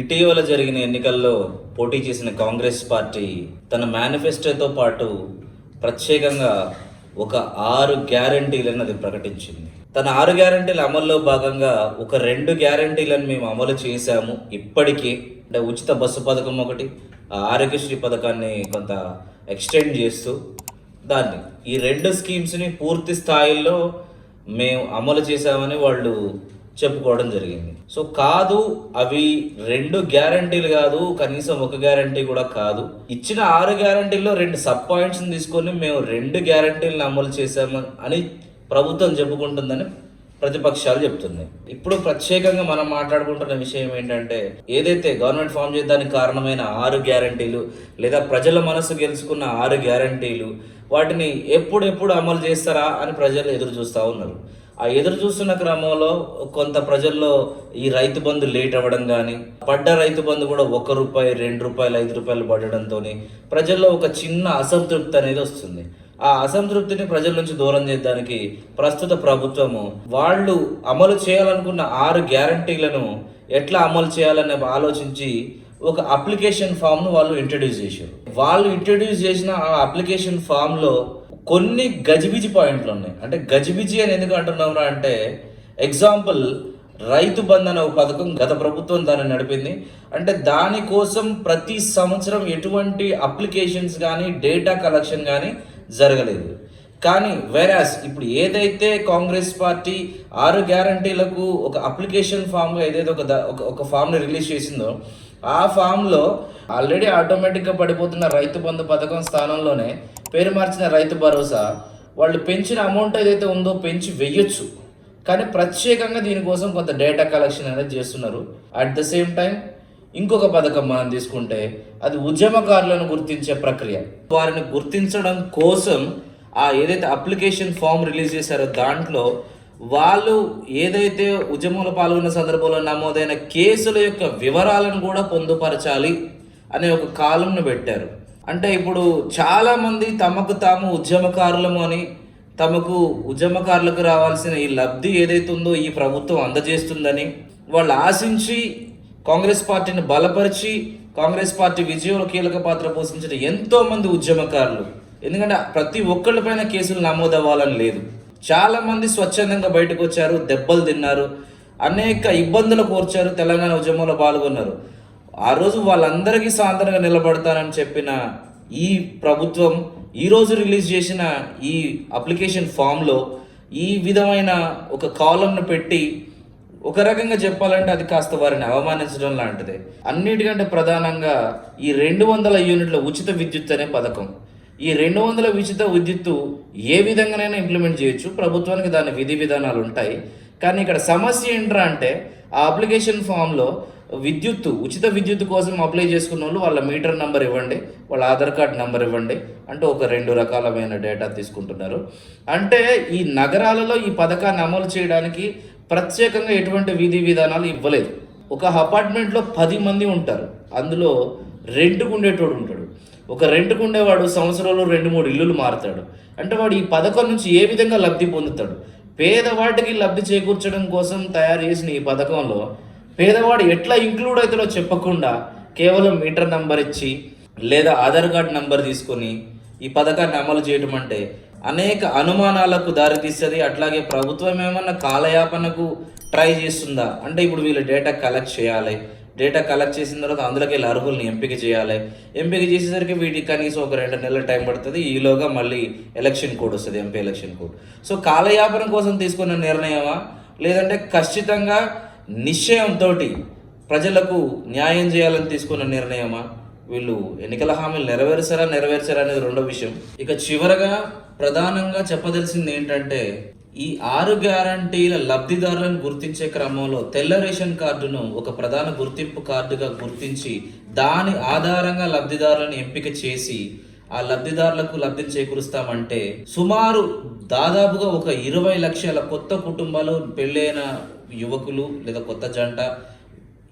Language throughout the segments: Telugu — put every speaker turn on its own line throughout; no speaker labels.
ఇటీవల జరిగిన ఎన్నికల్లో పోటీ చేసిన కాంగ్రెస్ పార్టీ తన మేనిఫెస్టోతో పాటు ప్రత్యేకంగా ఒక ఆరు గ్యారంటీలను అది ప్రకటించింది. తన ఆరు గ్యారంటీల అమల్లో భాగంగా ఒక రెండు గ్యారంటీలను మేము అమలు చేశాము. ఇప్పటికీ అంటే ఉచిత బస్సు పథకం ఒకటి ఆ ఆరోగ్యశ్రీ పథకాన్ని కొంత ఎక్స్టెండ్ చేస్తూ దాన్ని ఈ రెండు స్కీమ్స్ని పూర్తి స్థాయిలో మేము అమలు చేశామని వాళ్ళు చెప్పుకోవడం జరిగింది. సో కాదు అవి రెండు గ్యారంటీలు కాదు కనీసం ఒక గ్యారంటీ కూడా కాదు. ఇచ్చిన ఆరు గ్యారంటీల్లో రెండు సబ్ పాయింట్స్ని తీసుకొని మేము రెండు గ్యారంటీలను అమలు చేశాము అని ప్రభుత్వం చెప్పుకుంటుందని ప్రతిపక్షాలు చెప్తున్నాయి. ఇప్పుడు ప్రత్యేకంగా మనం మాట్లాడుకుంటున్న విషయం ఏంటంటే ఏదైతే గవర్నమెంట్ ఫామ్ చేయడానికి కారణమైన ఆరు గ్యారంటీలు లేదా ప్రజల మనసు గెలుచుకున్న ఆరు గ్యారంటీలు వాటిని ఎప్పుడెప్పుడు అమలు చేస్తారా అని ప్రజలు ఎదురు చూస్తూ ఉన్నారు. ఆ ఎదురు చూస్తున్న క్రమంలో కొంత ప్రజల్లో ఈ రైతు బంధు లేట్ అవ్వడం కానీ పడ్డ రైతు బంధు కూడా ఒక రూపాయి రెండు రూపాయలు ఐదు రూపాయలు పడడంతో ప్రజల్లో ఒక చిన్న అసంతృప్తి అనేది వస్తుంది. ఆ అసంతృప్తిని ప్రజల నుంచి దూరం చేయడానికి ప్రస్తుత ప్రభుత్వము వాళ్ళు అమలు చేయాలనుకున్న ఆరు గ్యారంటీలను ఎట్లా అమలు చేయాలని ఆలోచించి ఒక అప్లికేషన్ ఫామ్ను వాళ్ళు ఇంట్రడ్యూస్ చేశారు. వాళ్ళు ఇంట్రడ్యూస్ చేసిన ఆ అప్లికేషన్ ఫామ్లో కొన్ని గజిబిజి పాయింట్లు ఉన్నాయి. అంటే గజిబిజి అని ఎందుకు అంటున్నాం అంటే ఎగ్జాంపుల్ రైతు బంధు అనే ఒక పథకం గత ప్రభుత్వం దాన్ని నడిపింది. అంటే దానికోసం ప్రతి సంవత్సరం ఎటువంటి అప్లికేషన్స్ కానీ డేటా కలెక్షన్ కానీ జరగలేదు. కానీ వెరాస్ ఇప్పుడు ఏదైతే కాంగ్రెస్ పార్టీ ఆరు గ్యారంటీలకు ఒక అప్లికేషన్ ఫామ్ ఏదైతే ఒక ఒక ఫామ్ని రిలీజ్ చేసిందో ఆ ఫామ్లో ఆల్రెడీ ఆటోమేటిక్గా పడిపోతున్న రైతు బంధు పథకం స్థానంలోనే పేరు మార్చిన రైతు భరోసా వాళ్ళు పెంచిన అమౌంట్ ఏదైతే ఉందో పెంచి వెయ్యొచ్చు కానీ ప్రత్యేకంగా దీనికోసం కొంత డేటా కలెక్షన్ అనేది చేస్తున్నారు. అట్ ద సేమ్ టైం ఇంకొక పథకం మనం తీసుకుంటే అది ఉద్యమకారులను గుర్తించే ప్రక్రియ. వారిని గుర్తించడం కోసం ఆ ఏదైతే అప్లికేషన్ ఫామ్ రిలీజ్ చేశారో దాంట్లో వాళ్ళు ఏదైతే ఉద్యమంలో పాల్గొన్న సందర్భంలో నమోదైన కేసుల యొక్క వివరాలను కూడా పొందుపరచాలి అనే ఒక కాలంను పెట్టారు. అంటే ఇప్పుడు చాలామంది తమకు తాము ఉద్యమకారులము అని తమకు ఉద్యమకారులకు రావాల్సిన ఈ లబ్ధి ఏదైతే ఉందో ఈ ప్రభుత్వం అందజేస్తుందని వాళ్ళు ఆశించి కాంగ్రెస్ పార్టీని బలపరిచి కాంగ్రెస్ పార్టీ విజయంలో కీలక పాత్ర పోషించిన ఎంతోమంది ఉద్యమకారులు. ఎందుకంటే ప్రతి ఒక్కళ్ళపైన కేసులు నమోదవ్వాలని లేదు. చాలామంది స్వచ్ఛందంగా బయటకు వచ్చారు దెబ్బలు తిన్నారు అనేక ఇబ్బందులు కోర్చారు తెలంగాణ ఉద్యమంలో పాల్గొన్నారు. ఆ రోజు వాళ్ళందరికీ సాంతరంగా నిలబడతానని చెప్పిన ఈ ప్రభుత్వం ఈరోజు రిలీజ్ చేసిన ఈ అప్లికేషన్ ఫామ్లో ఈ విధమైన ఒక కాలంను పెట్టి ఒక రకంగా చెప్పాలంటే అది కాస్త వారిని అవమానించడం లాంటిదే. అన్నిటికంటే ప్రధానంగా ఈ రెండు వందల యూనిట్ల ఉచిత విద్యుత్ అనే పథకం. ఈ రెండు వందల ఉచిత విద్యుత్తు ఏ విధంగానైనా ఇంప్లిమెంట్ చేయొచ్చు. ప్రభుత్వానికి దాని విధి విధానాలు ఉంటాయి. కానీ ఇక్కడ సమస్య ఏంట్రా అంటే ఆ అప్లికేషన్ ఫామ్లో విద్యుత్ ఉచిత విద్యుత్ కోసం అప్లై చేసుకున్న వాళ్ళు వాళ్ళ మీటర్ నెంబర్ ఇవ్వండి వాళ్ళ ఆధార్ కార్డ్ నెంబర్ ఇవ్వండి అంటే ఒక రెండు రకాలమైన డేటా తీసుకుంటున్నారు. అంటే ఈ నగరాలలో ఈ పథకాన్ని అమలు చేయడానికి ప్రత్యేకంగా ఎటువంటి విధి విధానాలు ఇవ్వలేదు. ఒక అపార్ట్మెంట్లో పది మంది ఉంటారు అందులో రెంట్కు ఉండేటోడు ఉంటాడు. ఒక రెంట్కు ఉండేవాడు సంవత్సరంలో రెండు మూడు ఇల్లులు మారుతాడు. అంటే వాడు ఈ పథకం నుంచి ఏ విధంగా లబ్ధి పొందుతాడు? పేదవాటికి లబ్ధి చేకూర్చడం కోసం తయారు చేసిన ఈ పథకంలో పేదవాడు ఎట్లా ఇంక్లూడ్ అవుతాడో చెప్పకుండా కేవలం మీటర్ నంబర్ ఇచ్చి లేదా ఆధార్ కార్డ్ నంబర్ తీసుకొని ఈ పథకాన్ని అమలు చేయడం అంటే అనేక అనుమానాలకు దారితీస్తుంది. అట్లాగే ప్రభుత్వం ఏమన్నా కాలయాపనకు ట్రై చేస్తుందా? అంటే ఇప్పుడు వీళ్ళు డేటా కలెక్ట్ చేయాలి. డేటా కలెక్ట్ చేసిన తర్వాత అందులోకి వెళ్ళి అర్హుల్ని ఎంపిక చేయాలి. ఎంపిక చేసేసరికి వీటికి కనీసం ఒక రెండు నెలల టైం పడుతుంది. ఈలోగా మళ్ళీ ఎలక్షన్ కోడ్ వస్తుంది ఎంపీ ఎలక్షన్ కోడ్. సో కాలయాపన కోసం తీసుకున్న నిర్ణయమా? లేదంటే ఖచ్చితంగా నిశ్చయంతో ప్రజలకు న్యాయం చేయాలని తీసుకున్న నిర్ణయమా? వీళ్ళు ఎన్నికల హామీలు నెరవేర్చారా నెరవేర్చారా అనేది రెండో విషయం. ఇక చివరగా ప్రధానంగా చెప్పదలసింది ఏంటంటే ఈ ఆరు గ్యారంటీల లబ్ధిదారులను గుర్తించే క్రమంలో తెల్ల రేషన్ కార్డును ఒక ప్రధాన గుర్తింపు కార్డుగా గుర్తించి దాని ఆధారంగా లబ్ధిదారులను ఎంపిక చేసి ఆ లబ్ధిదారులకు లబ్ధి చేకూరుస్తామంటే సుమారు దాదాపుగా ఒక ఇరవై లక్షల కొత్త కుటుంబాలు పెళ్ళైన యువకులు లేదా కొత్త జంట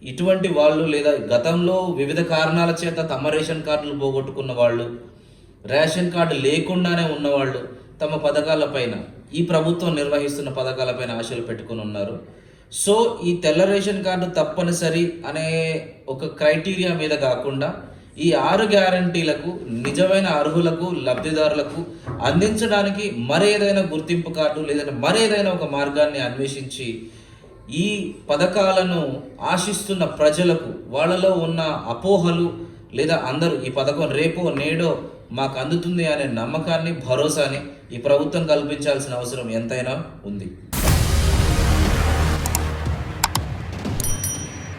ఇటువంటి వాళ్ళు లేదా గతంలో వివిధ కారణాల చేత తమ రేషన్ కార్డులు పోగొట్టుకున్న వాళ్ళు రేషన్ కార్డు లేకుండానే ఉన్నవాళ్ళు తమ పథకాలపైన ఈ ప్రభుత్వం నిర్వహిస్తున్న పథకాలపైన ఆశలు పెట్టుకుని ఉన్నారు. సో ఈ తెల్ల రేషన్ కార్డు తప్పనిసరి అనే ఒక క్రైటీరియా మీద కాకుండా ఈ ఆరు గ్యారంటీలకు నిజమైన అర్హులకు లబ్ధిదారులకు అందించడానికి మరేదైనా గుర్తింపు కార్డు లేదంటే మరేదైనా ఒక మార్గాన్ని అన్వేషించి ఈ పథకాలను ఆశిస్తున్న ప్రజలకు వాళ్ళలో ఉన్న అపోహలు లేదా అందరూ ఈ పథకం రేపో నేడో మాకు అందుతుంది అనే నమ్మకాన్ని భరోసాని ఈ ప్రభుత్వం కల్పించాల్సిన అవసరం ఎంతైనా ఉంది.